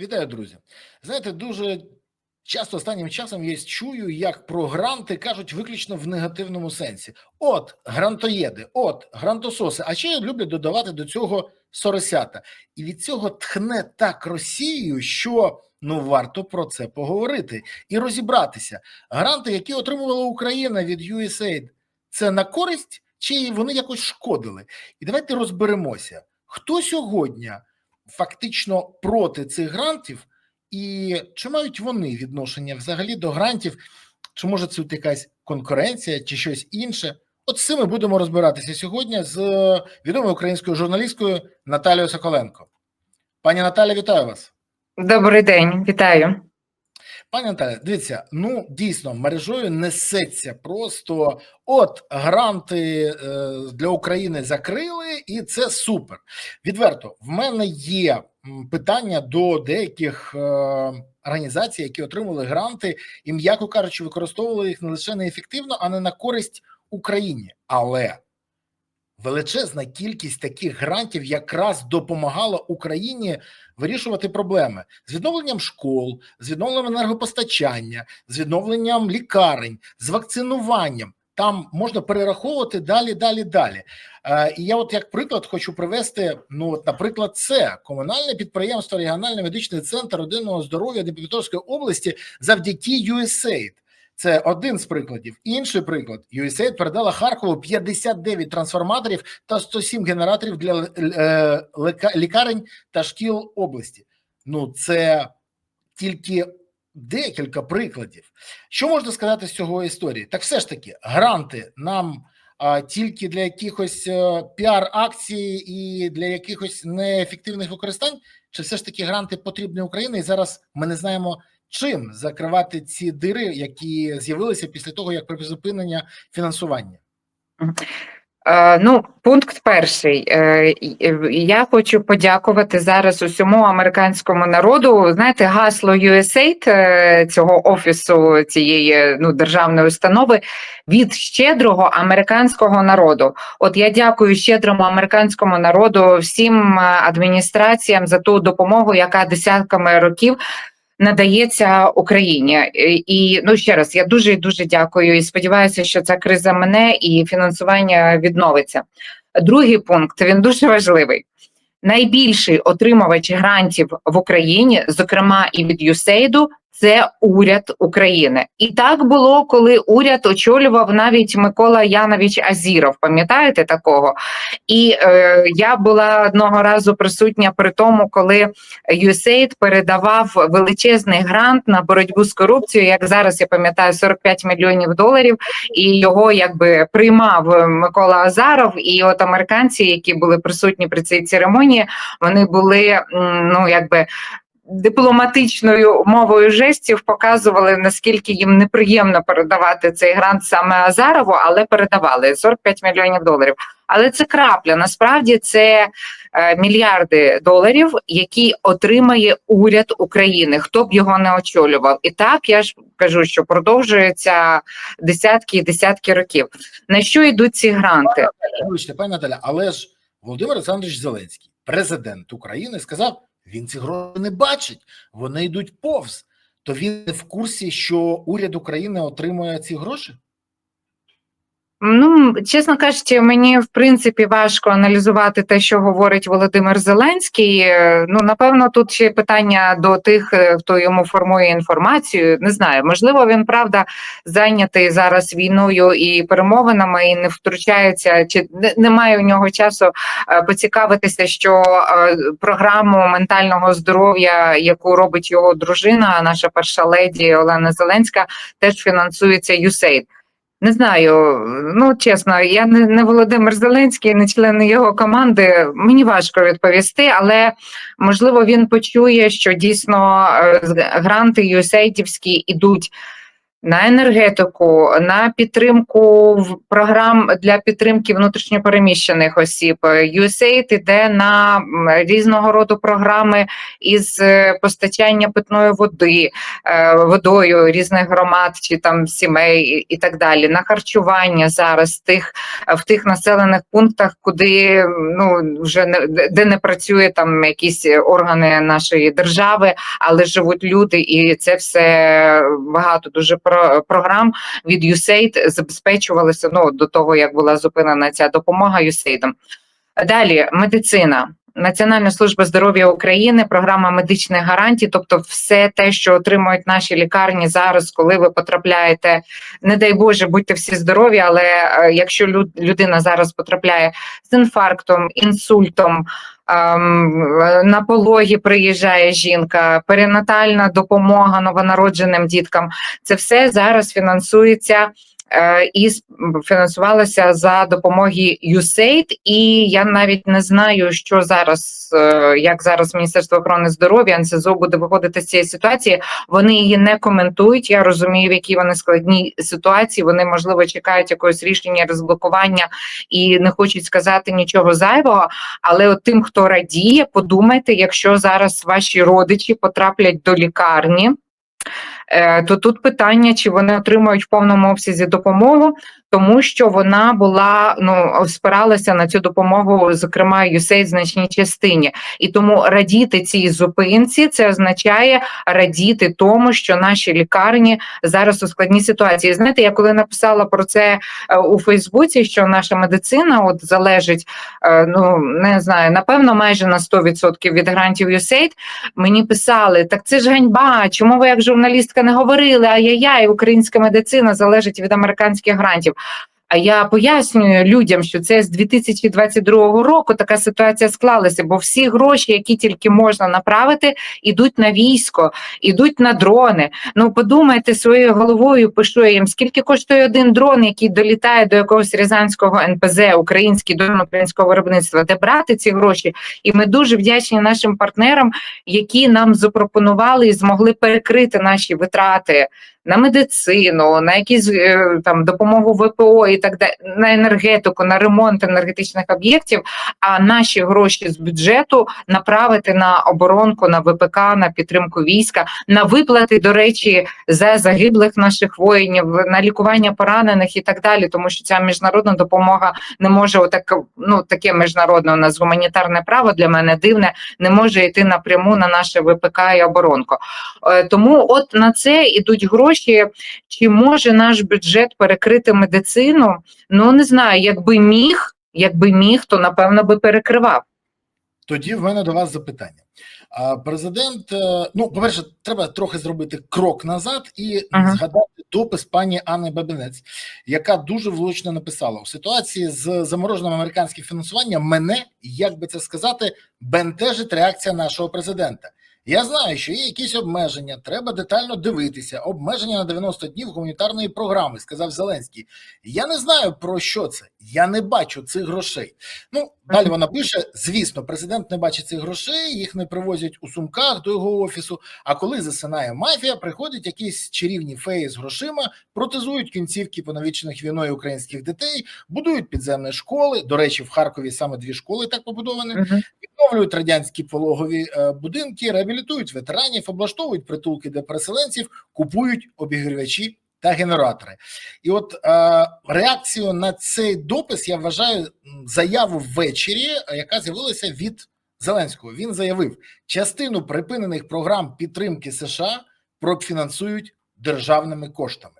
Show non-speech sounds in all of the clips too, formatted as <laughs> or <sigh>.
Вітаю, друзі. Знаєте, дуже часто останнім часом я чую, як про гранти кажуть виключно в негативному сенсі. От грантоєди, от грантососи. А ще люблять додавати до цього соросята. І від цього тхне так Росією, що ну варто про це поговорити і розібратися. Гранти, які отримувала Україна від USAID, це на користь чи вони якось шкодили? І давайте розберемося, хто сьогодні фактично проти цих грантів, і чи мають вони відношення взагалі до грантів, чи може це якась конкуренція, чи щось інше? От з цим ми будемо розбиратися сьогодні з відомою українською журналісткою Наталією Соколенко. Пані Наталя, вітаю вас. Добрий день, вітаю. Пані Наталя, дивіться, ну дійсно мережою несеться просто от гранти е, для України закрили, і це супер. Відверто, в мене є питання до деяких е, організацій, які отримали гранти, і, м'яко кажучи, використовували їх не лише неефективно, а не на користь Україні. Але величезна кількість таких грантів якраз допомагала Україні вирішувати проблеми з відновленням школ, з відновленням енергопостачання, з відновленням лікарень, з вакцинуванням. Там можна перераховувати далі, далі, далі. Е, і я, от як приклад, хочу привести: ну, от, наприклад, це комунальне підприємство Регіональний медичний центр родинного здоров'я Дніпропетровської області завдяки USAID. Це один з прикладів. Інший приклад: USAID передала Харкову 59 трансформаторів та 107 генераторів для е, лікарень та шкіл області. Ну, це тільки декілька прикладів. Що можна сказати з цього історії? Так все ж таки, гранти нам а, тільки для якихось е, піар-акцій і для якихось неефективних використань, чи все ж таки гранти потрібні Україні? І зараз ми не знаємо, чим закривати ці дири, які з'явилися після того, як призупинення фінансування. Е, Ну, пункт перший. Е, Я хочу подякувати зараз усьому американському народу. Знаєте, гасло USAID е, цього офісу цієї ну державної установи від щедрого американського народу. От я дякую щедрому американському народу, всім адміністраціям за ту допомогу, яка десятками років надається Україні. І ну ще раз я дуже дуже дякую і сподіваюся, що ця криза мене і фінансування відновиться. Другий пункт він дуже важливий. Найбільший отримувач грантів в Україні, зокрема і від USAID, це уряд України. І так було, коли уряд очолював навіть Микола Янович Азіров. Пам'ятаєте такого? І е, я була одного разу присутня при тому, коли USAID передавав величезний грант на боротьбу з корупцією. Як зараз я пам'ятаю, 45 мільйонів доларів, і його якби приймав Микола Азаров. І от американці, які були присутні при цій церемонії, вони були ну якби. Дипломатичною мовою жестів показували наскільки їм неприємно передавати цей грант саме Азарову, але передавали 45 мільйонів доларів. Але це крапля. Насправді це е, мільярди доларів, які отримає уряд України, хто б його не очолював. І так я ж кажу, що продовжується десятки і десятки років. На що йдуть ці гранти? Пані Наталя, але ж Володимир Олександрович Зеленський, президент України, сказав: він ці гроші не бачить, вони йдуть повз. То він не в курсі, що уряд України отримує ці гроші? Ну, чесно кажучи, мені в принципі важко аналізувати те, що говорить Володимир Зеленський. Ну, напевно, тут ще питання до тих, хто йому формує інформацію. Не знаю, можливо, він правда зайнятий зараз війною і перемовинами, і не втручається, чи немає у нього часу е, поцікавитися, що е, програму ментального здоров'я, яку робить його дружина, наша перша леді Олена Зеленська, теж фінансується USAID. Не знаю, ну чесно, я не, не Володимир Зеленський, не член його команди. Мені важко відповісти, але можливо він почує, що дійсно е, гранти USAID-івські ідуть на енергетику, на підтримку програм для підтримки внутрішньопереміщених осіб. USAID іде на різного роду програми із е, постачання питної води, е, водою різних громад чи там сімей і- так далі. На харчування зараз тих в тих населених пунктах, куди ну вже не де не працює там якісь органи нашої держави, але живуть люди, і це все багато дуже програм від USAID забезпечувалося ну до того, як була зупинена ця допомога USAID. Далі медицина. Національна служба здоров'я України, програма медичних гарантій, тобто все те, що отримують наші лікарні зараз, коли ви потрапляєте, не дай Боже, будьте всі здорові, але е, якщо людина зараз потрапляє з інфарктом, інсультом, на пологі приїжджає жінка, перинатальна допомога новонародженим діткам, це все зараз фінансується. Е, І фінансувалося за допомоги USAID, і я навіть не знаю, що зараз, е, як зараз Міністерство охорони здоров'я НСЗО буде виходити з цієї ситуації. Вони її не коментують. Я розумію, в якій вони складній ситуації. Вони можливо чекають якогось рішення розблокування і не хочуть сказати нічого зайвого. Але от тим, хто радіє, подумайте, якщо зараз ваші родичі потраплять до лікарні. Е, То тут питання, чи вони отримують в повному обсязі допомогу, тому що вона була ну спиралася на цю допомогу, зокрема USAID в значній частині, і тому радіти цій зупинці це означає радіти тому, що наші лікарні зараз у складній ситуації. Знаєте, я коли написала про це е, у Фейсбуці, що наша медицина от залежить, е, ну не знаю, напевно, майже на 100% від грантів USAID, мені писали: так це ж ганьба. Чому ви як журналістка не говорили? Ай-яй-яй, українська медицина залежить від американських грантів. А я пояснюю людям, що це з 2022 року така ситуація склалася, бо всі гроші, які тільки можна направити, ідуть на військо, ідуть на дрони. Ну подумайте своєю головою, пишу я їм, скільки коштує один дрон, який долітає до якогось рязанського НПЗ, український дрон українського виробництва, де брати ці гроші. І ми дуже вдячні нашим партнерам, які нам запропонували і змогли перекрити наші витрати на медицину, на якісь е, там допомогу ВПО і так далі, на енергетику, на ремонт енергетичних об'єктів. А наші гроші з бюджету направити на оборонку, на ВПК, на підтримку війська, на виплати, до речі, за загиблих наших воїнів, на лікування поранених і так далі, тому що ця міжнародна допомога не може отак, ну таке міжнародне у нас гуманітарне право для мене дивне, не може йти напряму на наше ВПК і оборонку. Е, Тому от на це ідуть гроші. Чи може наш бюджет перекрити медицину? Ну не знаю, якби міг, якби міг, то напевно би перекривав. Тоді в мене до вас запитання. Президент, е, ну, по-перше, треба трохи зробити крок назад і Ага. згадати допис пані Анни Бабинець, яка дуже влучно написала: у ситуації з замороженим американським фінансуванням мене, як би це сказати, бентежить реакція нашого президента. Я знаю, що є якісь обмеження, треба детально дивитися. Обмеження на 90 днів гуманітарної програми, сказав Зеленський. Я не знаю про що це. Я не бачу цих грошей. Ну далі вона пише: звісно, президент не бачить цих грошей, їх не привозять у сумках до його офісу. А коли засинає мафія, приходять якісь чарівні феї з грошима, протезують кінцівки понавічених війною українських дітей, будують підземні школи. До речі, в Харкові саме дві школи так побудовані відновлюють радянські пологові е, будинки, реабілітують ветеранів, облаштовують притулки для переселенців, купують обігрівачі та генератори. І от е, реакцію на цей допис я вважаю заяву ввечері, е, яка з'явилася від Зеленського. Він заявив, частину припинених програм підтримки США профінансують державними коштами.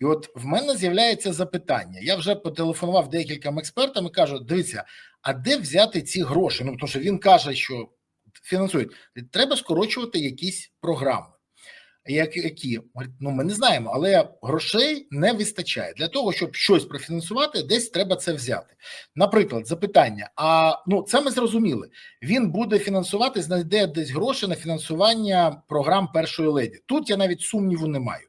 І от в мене з'являється запитання. Я вже потелефонував деякільком експертам і кажу: дивіться, а де взяти ці гроші? Ну тому що він каже, що фінансують. Треба скорочувати якісь програми. Як, які ну ми не знаємо, але грошей не вистачає для того, щоб щось профінансувати, десь треба це взяти. Наприклад, запитання: а ну це ми зрозуміли. Він буде фінансувати, знайде десь гроші на фінансування програм першої леді. Тут я навіть сумніву не маю.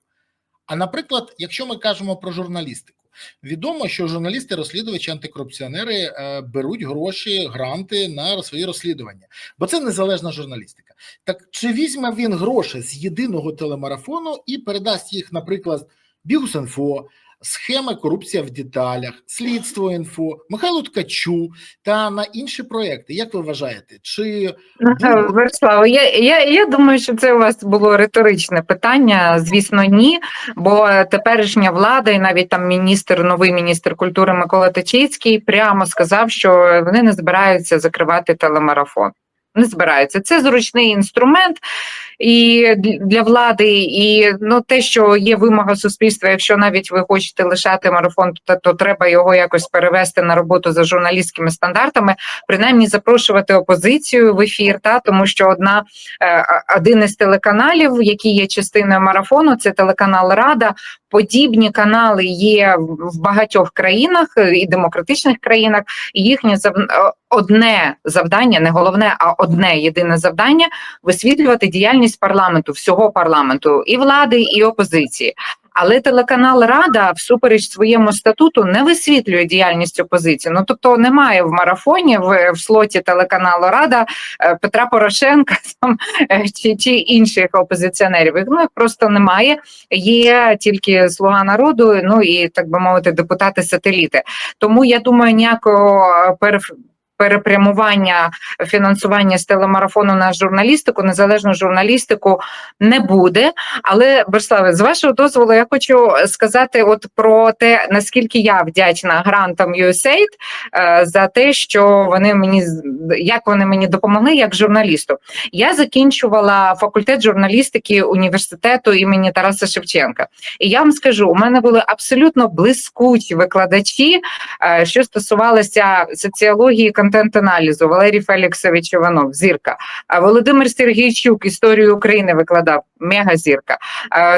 А наприклад, якщо ми кажемо про журналістику, відомо, що журналісти, розслідувачі, антикорупціонери е, беруть гроші, гранти на свої розслідування, бо це незалежна журналістика. Так чи візьме він гроші з єдиного телемарафону і передасть їх, наприклад, Бігус.Інфо, схеми корупція в деталях, слідство інфо, Михайло Ткачу та на інші проекти. Як ви вважаєте? Чи Верслава, я, я, я думаю, що це у вас було риторичне питання. Звісно, ні. Бо теперішня влада, і навіть там міністр, новий міністр культури Микола Тачицький прямо сказав, що вони не збираються закривати телемарафон. Не збираються. Це зручний інструмент і для влади, і ну те, що є вимога суспільства. Якщо навіть ви хочете лишати марафон, то, то треба його якось перевести на роботу за журналістськими стандартами, принаймні запрошувати опозицію в ефір, та тому що одна е, один із телеканалів, який є частиною марафону, це телеканал Рада. Подібні канали є в багатьох країнах і демократичних країнах, їхнє зав... одне завдання, не головне, а одне єдине завдання висвітлювати діяльність парламенту, всього парламенту, і влади, і опозиції. Але телеканал Рада, всупереч своєму статуту, не висвітлює діяльність опозиції. Ну тобто немає в марафоні в, в слоті телеканалу Рада Петра Порошенка <laughs> там чи, чи інших опозиціонерів. Ну їх просто немає. Є тільки слуга народу. Ну і так би мовити, депутати-сателіти. Тому я думаю, ніякого переф перепрямування фінансування з телемарафону на журналістику, незалежну журналістику не буде. Але Бориславе, з вашого дозволу, я хочу сказати, от про те, наскільки я вдячна грантам USAID е, за те, що вони мені як вони мені допомогли, як журналісту. Я закінчувала факультет журналістики університету імені Тараса Шевченка, і я вам скажу, у мене були абсолютно блискучі викладачі, е, що стосувалося соціології контент-аналізу Валерій Феліксович Іванов, зірка. А Володимир Сергійчук історію України викладав мегазірка.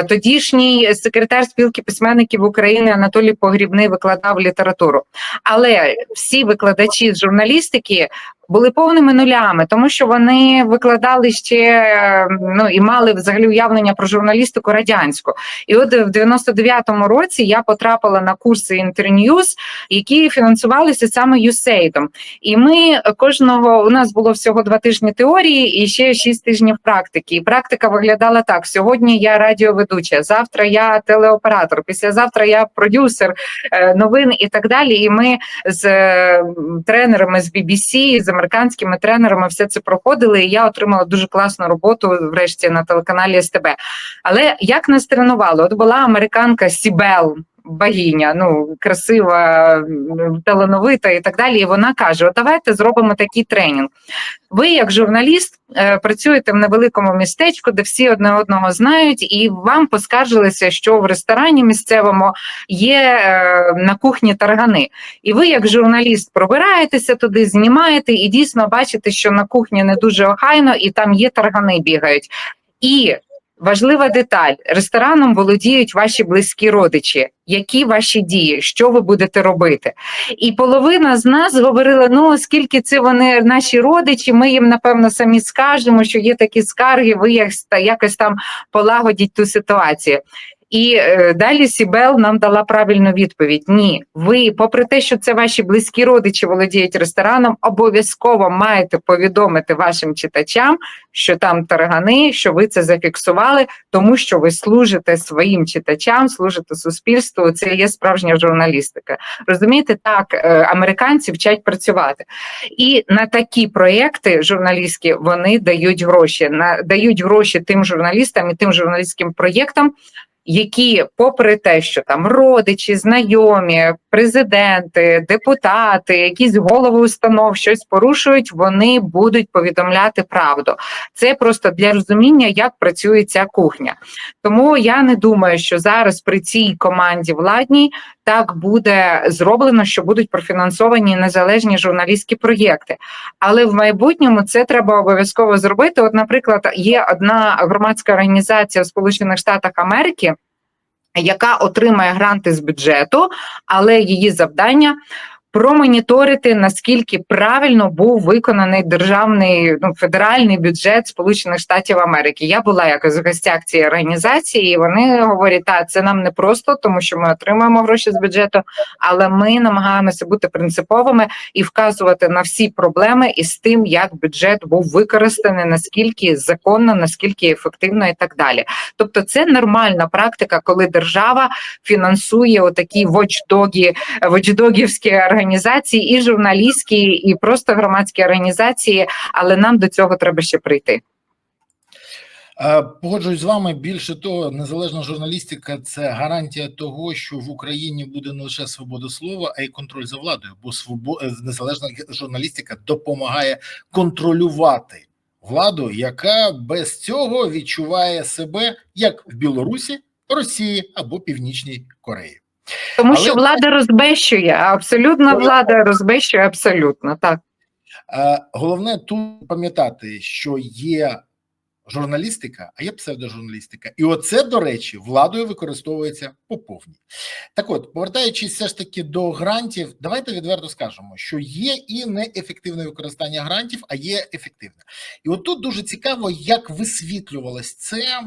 Тодішній секретар спілки письменників України Анатолій Погрібний викладав літературу. Але всі викладачі з журналістики були повними нулями, тому що вони викладали ще ну і мали взагалі уявлення про журналістику радянську. І от в 99-му році я потрапила на курси інтерньюз, які фінансувалися саме USAID. І ми кожного у нас було всього два тижні теорії і ще шість тижнів практики. І практика виглядала так: сьогодні я радіоведуча, завтра я телеоператор, післязавтра я продюсер новин і так далі. І ми з тренерами з BBC, з американськими тренерами все це проходили, і я отримала дуже класну роботу врешті на телеканалі СТБ. Але як нас тренували? От була американка Сібел. Богиня, ну красива, талановита і так далі. І вона каже: От давайте зробимо такий тренінг. Ви, як журналіст, працюєте в невеликому містечку, де всі одне одного знають, і вам поскаржилися, що в ресторані місцевому є на кухні таргани. І ви, як журналіст, пробираєтеся туди, знімаєте і дійсно бачите, що на кухні не дуже охайно, і там є таргани бігають. І Важлива деталь: рестораном володіють ваші близькі родичі. Які ваші дії, що ви будете робити? І половина з нас говорила: ну, оскільки це вони наші родичі, ми їм напевно самі скажемо, що є такі скарги, ви якось там полагодіть ту ситуацію. І е, далі Сібел нам дала правильну відповідь: ні, ви, попри те, що це ваші близькі родичі володіють рестораном, обов'язково маєте повідомити вашим читачам, що там таргани, що ви це зафіксували, тому що ви служите своїм читачам, служите суспільству. Це є справжня журналістика. Розумієте, так е, американці вчать працювати, і на такі проекти журналістські вони дають гроші, на дають гроші тим журналістам і тим журналістським проєктам які, попри те, що там родичі, знайомі, президенти, депутати, якісь голови установ щось порушують, вони будуть повідомляти правду. Це просто для розуміння, як працює ця кухня. Тому я не думаю, що зараз при цій команді владній так буде зроблено, що будуть профінансовані незалежні журналістські проєкти. Але в майбутньому це треба обов'язково зробити. От, наприклад, є одна громадська організація в Сполучених Штатах Америки. Яка отримає гранти з бюджету, але її завдання промоніторити наскільки правильно був виконаний державний ну федеральний бюджет Сполучених Штатів Америки. Я була якось в гостях цієї організації, і вони говорять, та це нам не просто, тому що ми отримуємо гроші з бюджету, але ми намагаємося бути принциповими і вказувати на всі проблеми із тим, як бюджет був використаний, наскільки законно, наскільки ефективно і так далі. Тобто, це нормальна практика, коли держава фінансує отакі вочдогі, вочдогівські організації, і журналістські, і просто громадські організації. Але нам до цього треба ще прийти. Е, Погоджуюсь з вами. Більше того, незалежна журналістика це гарантія того, що в Україні буде не лише свобода слова, а й контроль за владою. Бо свобо... е, незалежна журналістика допомагає контролювати владу, яка без цього відчуває себе як в Білорусі, Росії або Північній Кореї. Тому Але- що влада розбещує, абсолютна влада розбещує абсолютно так. Е, Головне тут пам'ятати, що є журналістика, а є псевдожурналістика. І оце, до речі, владою використовується по повній. Так от, повертаючись все ж таки до грантів, давайте відверто скажемо, що є і неефективне використання грантів, а є ефективне. І от тут дуже цікаво, як висвітлювалось це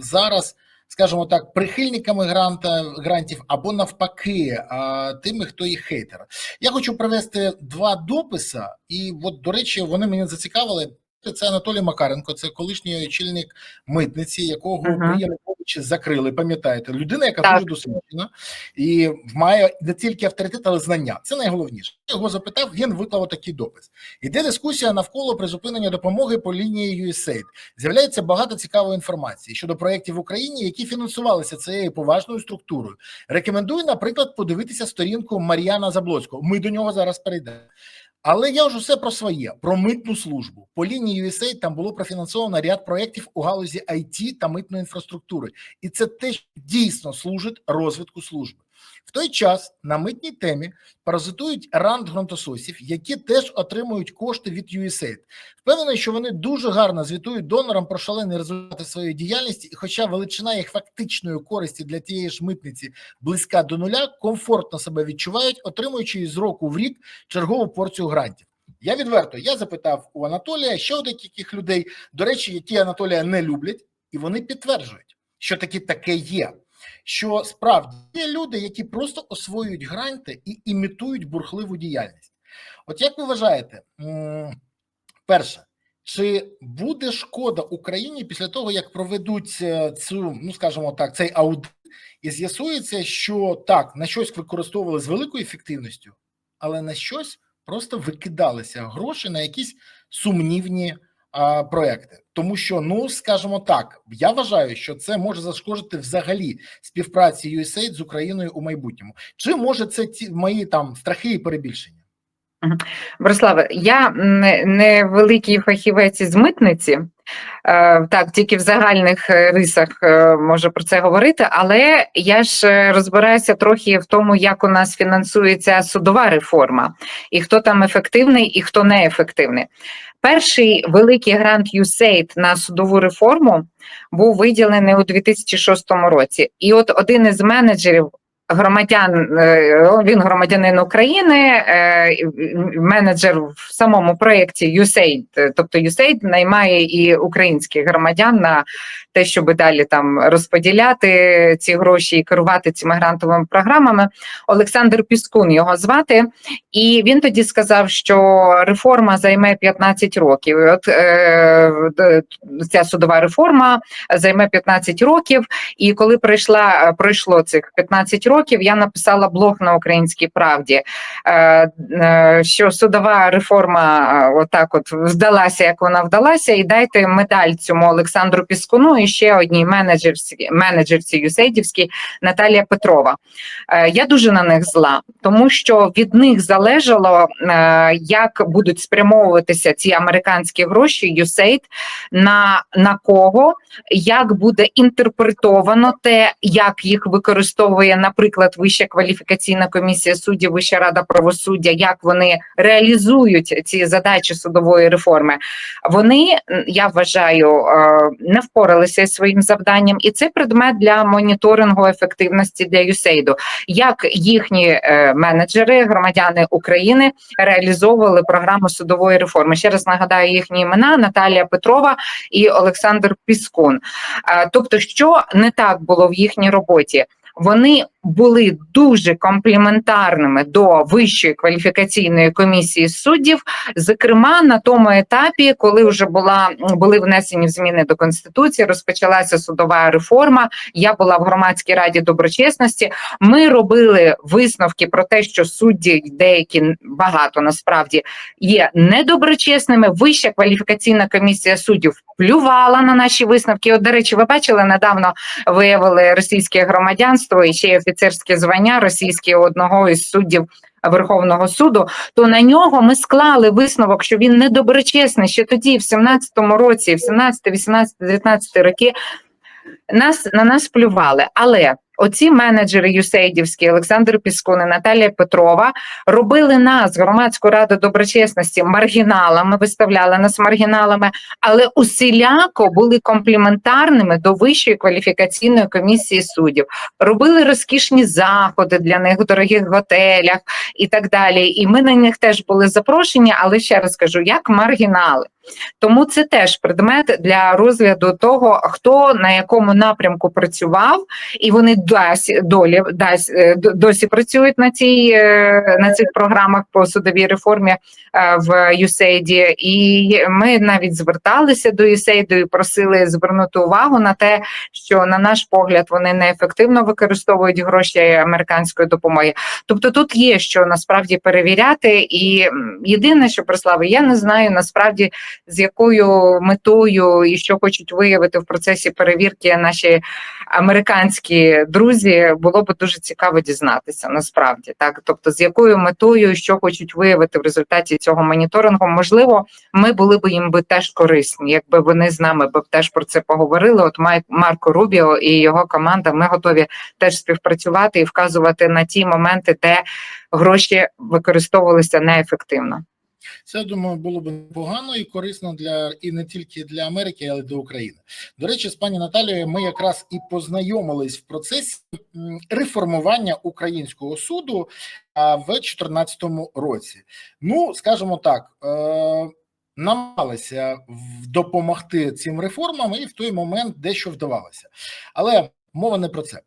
зараз. Скажімо так, прихильниками гранта грантів або навпаки, тими, хто їх хейтер. Я хочу привести два дописи, і от, до речі, вони мене зацікавили. Це Анатолій Макаренко, це колишній очільник митниці, якого при Януковичі закрили. Пам'ятаєте, людина, яка Так. дуже досвідчена і має не тільки авторитет, але знання. Це найголовніше. Я його запитав. Він виклав такий допис. Іде дискусія навколо призупинення допомоги по лінії USAID. З'являється багато цікавої інформації щодо проєктів в Україні, які фінансувалися цією поважною структурою. Рекомендую, наприклад, подивитися сторінку Мар'яна Заблоцького. Ми до нього зараз перейдемо. Але я вже все про своє, про митну службу. По лінії USA там було профінансовано ряд проєктів у галузі IT та митної інфраструктури. І це теж дійсно служить розвитку служби. В той час на митній темі паразитують ранд гронтососів, які теж отримують кошти від USAID. Впевнений, що вони дуже гарно звітують донорам про шалені результати своєї діяльності, і хоча величина їх фактичної користі для тієї ж митниці близька до нуля, комфортно себе відчувають, отримуючи з року в рік чергову порцію грантів. Я відверто я запитав у Анатолія ще у таких людей, до речі, які Анатолія не люблять, і вони підтверджують, що таки таке є. Що справді є люди, які просто освоюють гранти і імітують бурхливу діяльність. От як ви вважаєте, перше, чи буде шкода Україні після того, як проведуть е, цю, ну скажімо так, цей аудит, і з'ясується, що так, на щось використовували з великою ефективністю, але на щось просто викидалися гроші на якісь сумнівні проекти, тому що, ну скажімо так, я вважаю, що це може зашкодити взагалі співпраці USAID з Україною у майбутньому. Чи може це ті мої там страхи і перебільшення? Бориславе, я не, великий фахівець із митниці. Е, так, тільки в загальних рисах е, можу про це говорити, але я ж е, розбираюся трохи в тому, як у нас фінансується судова реформа, і хто там ефективний, і хто не ефективний. Перший великий грант USAID на судову реформу був виділений у 2006 році. І от один із менеджерів громадян, е, він громадянин України, е, менеджер в самому проєкті USAID, е, тобто USAID наймає і українських громадян на те, щоб далі там розподіляти ці гроші і керувати цими грантовими програмами. Олександр Піскун його звати, і він тоді сказав, що реформа займе 15 років. От е, ця судова реформа займе 15 років. І коли пройшла пройшло цих 15 років, я написала блог на українській правді, е, е, що судова реформа е, отак, от вдалася, як вона вдалася, і дайте медаль цьому Олександру Піскуну і ще одній менеджерці, менеджерці Юсейдівській Наталія Петрова. Е, Я дуже на них зла, тому що від них залежало, е, як будуть спрямовуватися ці американські гроші, USAID, на, на кого, як буде інтерпретовано те, як їх використовує, наприклад, Вища кваліфікаційна комісія суддів, Вища рада правосуддя, як вони реалізують ці задачі судової реформи. Вони, я вважаю, е, не впоралися зі своїм завданням, і це предмет для моніторингу ефективності для USAID. Як їхні е, менеджери, громадяни України, реалізовували програму судової реформи. Ще раз нагадаю їхні імена: Наталія Петрова і Олександр Піскун. Е, Тобто, що не так було в їхній роботі? Вони були дуже компліментарними до вищої кваліфікаційної комісії суддів, зокрема на тому етапі, коли вже була були внесені зміни до конституції, розпочалася судова реформа. Я була в громадській раді доброчесності. Ми робили висновки про те, що судді деякі багато насправді є недоброчесними. Вища кваліфікаційна комісія суддів плювала на наші висновки. От, до речі, ви бачили недавно виявили російське громадянство і ще офіцерське звання російське одного із суддів. Верховного суду, то на нього ми склали висновок, що він недоброчесний. Ще тоді, в 17-му році, в 17, 18, 19 роки, нас на нас плювали. Але оці менеджери юсейдівські, Олександр Піскун і Наталія Петрова, робили нас, громадську раду доброчесності, маргіналами, виставляли нас маргіналами, але усіляко були компліментарними до вищої кваліфікаційної комісії суддів. Робили розкішні заходи для них в дорогих готелях і так далі. І ми на них теж були запрошені, але ще раз кажу, як маргінали. Тому це теж предмет для розгляду того, хто на якому напрямку працював, і вони досі долі досі, досі працюють на цій е, на цих програмах по судовій реформі е, в USAID. І ми навіть зверталися до USAID і просили звернути увагу на те, що на наш погляд вони неефективно використовують гроші американської допомоги. Тобто тут є що насправді перевіряти, і єдине, що Преслава, я не знаю насправді з якою метою і що хочуть виявити в процесі перевірки наші американські друзі, було б дуже цікаво дізнатися. Насправді так, тобто з якою метою, що хочуть виявити в результаті цього моніторингу, можливо, ми були б їм би теж корисні, якби вони з нами б теж про це поговорили. От Майк Марко Рубіо і його команда, ми готові теж співпрацювати і вказувати на ті моменти, де гроші використовувалися неефективно. Це думаю, було б непогано і корисно для і не тільки для Америки, але й для України. До речі, з пані Наталією ми якраз і познайомились в процесі реформування українського суду а, в 2014 році. Ну, скажімо так. Е- Намагалися допомогти цим реформам, і в той момент дещо вдавалося. Але мова не про це.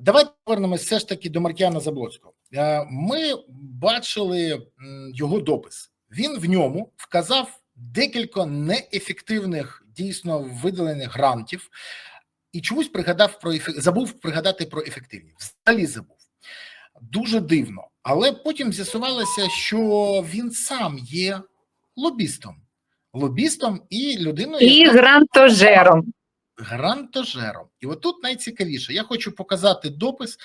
Давайте повернемось все ж таки до Маркіана Заблоцького. Е, Ми бачили його допис. Він в ньому вказав декілька неефективних, дійсно видалених грантів, і чомусь пригадав про ефе- забув пригадати про ефективність. Взагалі забув. Дуже дивно. Але потім з'ясувалося, що він сам є лобістом. Лобістом і людиною, І яка грантожером. грантожером. І отут найцікавіше. Я хочу показати допис,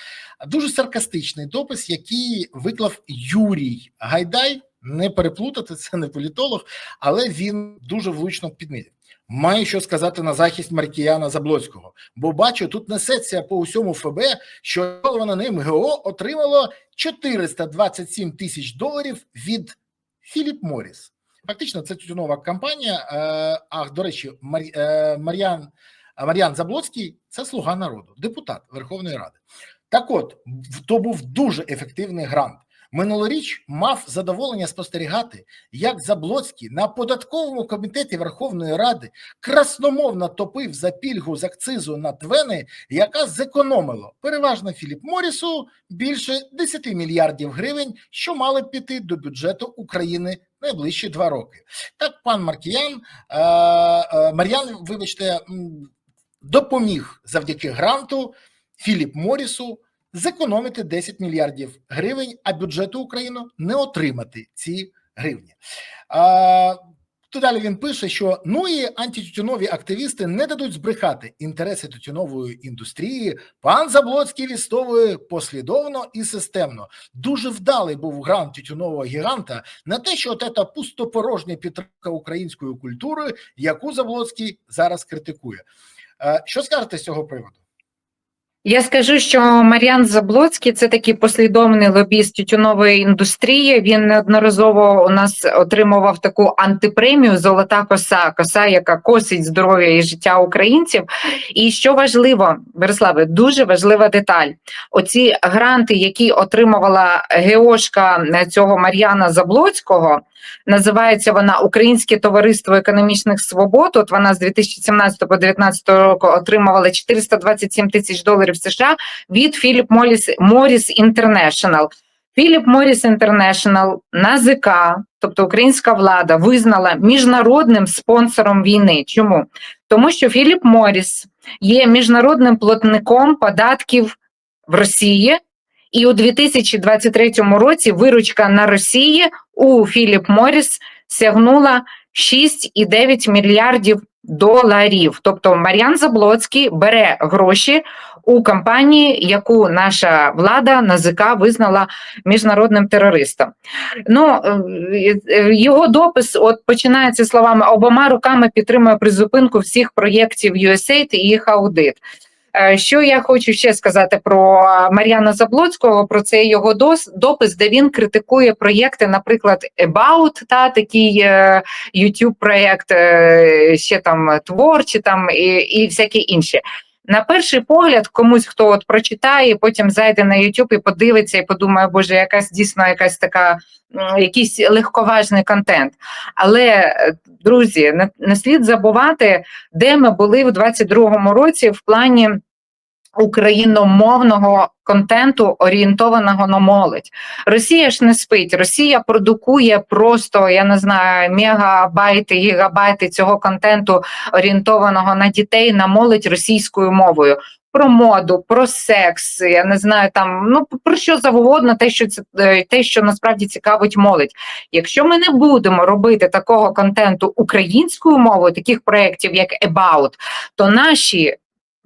дуже саркастичний допис, який виклав Юрій Гайдай. Не переплутати, <laughs> це не політолог, але він дуже влучно підмітив. Маю що сказати на захист Маркіяна Заблоцького, бо бачу, тут несеться по усьому ФБ, що головне ним ГО отримало 427 тисяч доларів від Філіп Моріс. Фактично, це тютюнова компанія. Е, а до речі, е, Мар'ян Мар'ян Заблоцький це слуга народу, депутат Верховної Ради. Так, от то був дуже ефективний грант. Минулоріч мав задоволення спостерігати, як Заблоцький на податковому комітеті Верховної Ради красномовно топив за пільгу з акцизу на твени, яка зекономила переважно Філіп Морісу більше 10 мільярдів гривень, що мали піти до бюджету України найближчі два роки. Так, пан Маркіян е, е, Мар'ян, вибачте, допоміг завдяки гранту Філіп Морісу зекономити 10 мільярдів гривень, а бюджету України не отримати ці гривні. А, то далі він пише, що ну і антитютюнові активісти не дадуть збрехати інтереси тютюнової індустрії. Пан Заблоцький відстовує послідовно і системно. Дуже вдалий був грант тютюнового гіганта на те, що от ця пустопорожня підтримка української культури, яку Заблоцький зараз критикує. Що скажете з цього приводу? Я скажу, що Мар'ян Заблоцький це такий послідовний лобіст тютюнової індустрії. Він неодноразово у нас отримував таку антипремію Золота коса, коса, яка косить здоров'я і життя українців. І що важливо, Береславе, дуже важлива деталь. Оці гранти, які отримувала геошка цього Мар'яна Заблоцького, називається вона Українське товариство економічних свобод. От вона з 2017 по 2019 року отримувала 427 тисяч доларів США від Philip Morris, Morris International. Philip Morris International НАЗК, тобто українська влада, визнала міжнародним спонсором війни. Чому? Тому що Philip Morris є міжнародним платником податків в Росії, і у 2023 році виручка на Росії у Philip Morris сягнула 6,9 мільярдів доларів. Тобто Мар'ян Заблоцький бере гроші у компанії, яку наша влада НАЗК визнала міжнародним терористом. Ну е, його допис от починається словами обома руками підтримує призупинку всіх проєктів USAID і їх аудит. Е, Що я хочу ще сказати про Мар'яна Заблоцького, про цей його допис, де він критикує проєкти, наприклад, About, та такий е, YouTube проєкт, е, ще там творчі, там і, і всякі інші. На перший погляд, комусь хто от прочитає, потім зайде на YouTube і подивиться, і подумає, боже, якась дійсно якась така, якийсь легковажний контент. Але, е, друзі, не, слід забувати, де ми були в 22-му році в плані україномовного контенту, орієнтованого на молодь. Росія ж не спить. Rosія продукує просто, я не знаю, мегабайти, гігабайти цього контенту, орієнтованого на дітей, на молодь російською мовою. Про моду, про секс, я не знаю, там ну про що завгодно, те, що це те, що насправді цікавить молодь. Якщо ми не будемо робити такого контенту українською мовою, таких проєктів, як About, то наші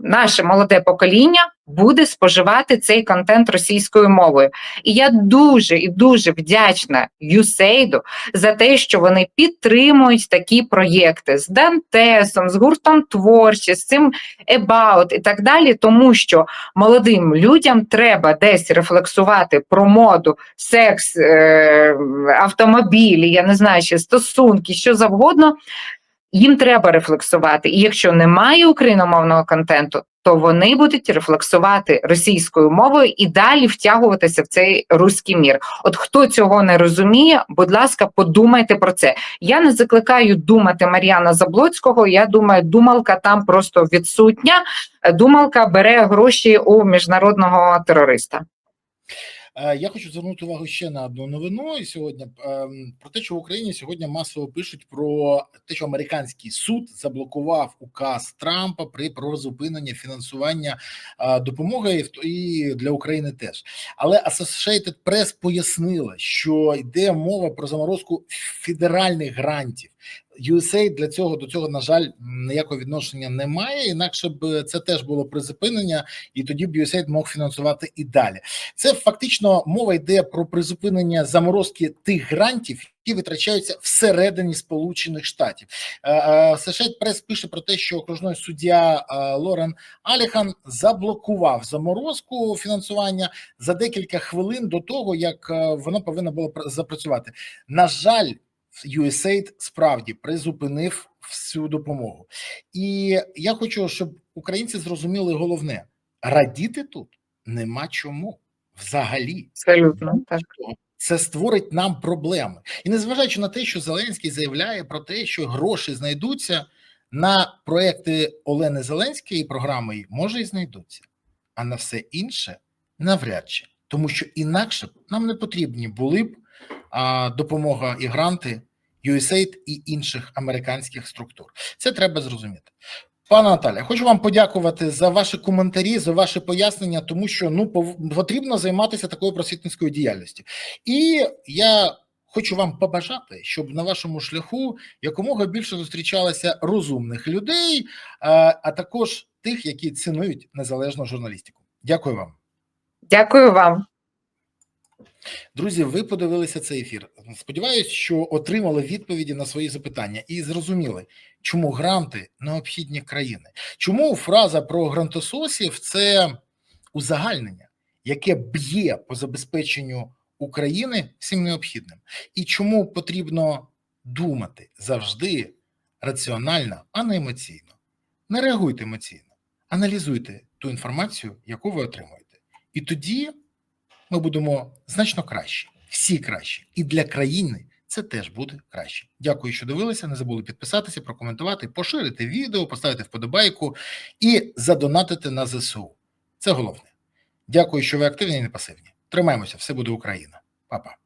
наше молоде покоління буде споживати цей контент російською мовою. І я дуже і дуже вдячна USAID за те, що вони підтримують такі проєкти з Дантесом, з гуртом творчі, з цим About і так далі, тому що молодим людям треба десь рефлексувати про моду, секс, е- автомобілі, я не знаю, ще стосунки, що завгодно. Їм треба рефлексувати, і якщо немає україномовного контенту, то вони будуть рефлексувати російською мовою і далі втягуватися в цей руський мір. От хто цього не розуміє, будь ласка, подумайте про це. Я не закликаю думати Мар'яна Заблоцького. Я думаю, думалка там просто відсутня. Думалка бере гроші у міжнародного терориста. Е, Я хочу звернути увагу ще на одну новину і сьогодні ем, про те, що в Україні сьогодні масово пишуть про те, що американський суд заблокував указ Трампа при про зупинення фінансування е, допомоги і для України теж. Але Associated Press пояснила, що йде мова про заморозку федеральних грантів. USAID для цього до цього, на жаль, ніякого відношення не має. Інакше б це теж було призупинення, і тоді б USAID мог фінансувати і далі. Це фактично мова йде про призупинення заморозки тих грантів, які витрачаються всередині Сполучених Штатів. США Прес пише про те, що окружний суддя е, Лорен Аліхан заблокував заморозку фінансування за декілька хвилин до того, як е, воно повинно було пр- запрацювати. На жаль. USAID справді призупинив всю допомогу, і я хочу, щоб українці зрозуміли головне: радіти тут нема чому взагалі. Абсолютно так. Це створить нам проблеми, і незважаючи на те, що Зеленський заявляє про те, що гроші знайдуться на проекти Олени Зеленської програми, може і знайдуться, а на все інше навряд чи, тому що інакше б нам не потрібні були б допомога і гранти USAID і інших американських структур. Це треба зрозуміти. Пане Наталя, хочу вам подякувати за ваші коментарі, за ваші пояснення, тому що ну потрібно займатися такою просвітницькою діяльністю. І я хочу вам побажати, щоб на вашому шляху якомога більше зустрічалося розумних людей, а також тих, які цінують незалежну журналістику. Дякую вам. Дякую вам. Друзі, ви подивилися цей ефір. Сподіваюсь, що отримали відповіді на свої запитання і зрозуміли, чому гранти необхідні країни. Чому фраза про грантососів це узагальнення, яке б'є по забезпеченню України всім необхідним. І чому потрібно думати завжди раціонально, а не емоційно. Не реагуйте емоційно, аналізуйте ту інформацію, яку ви отримуєте. І тоді ми будемо значно краще, всі краще. І для країни це теж буде краще. Дякую, що дивилися. Не забули підписатися, прокоментувати, поширити відео, поставити вподобайку і задонатити на ЗСУ. Це головне. Дякую, що ви активні і не пасивні. Тримаємося, все буде Україна. Па-па.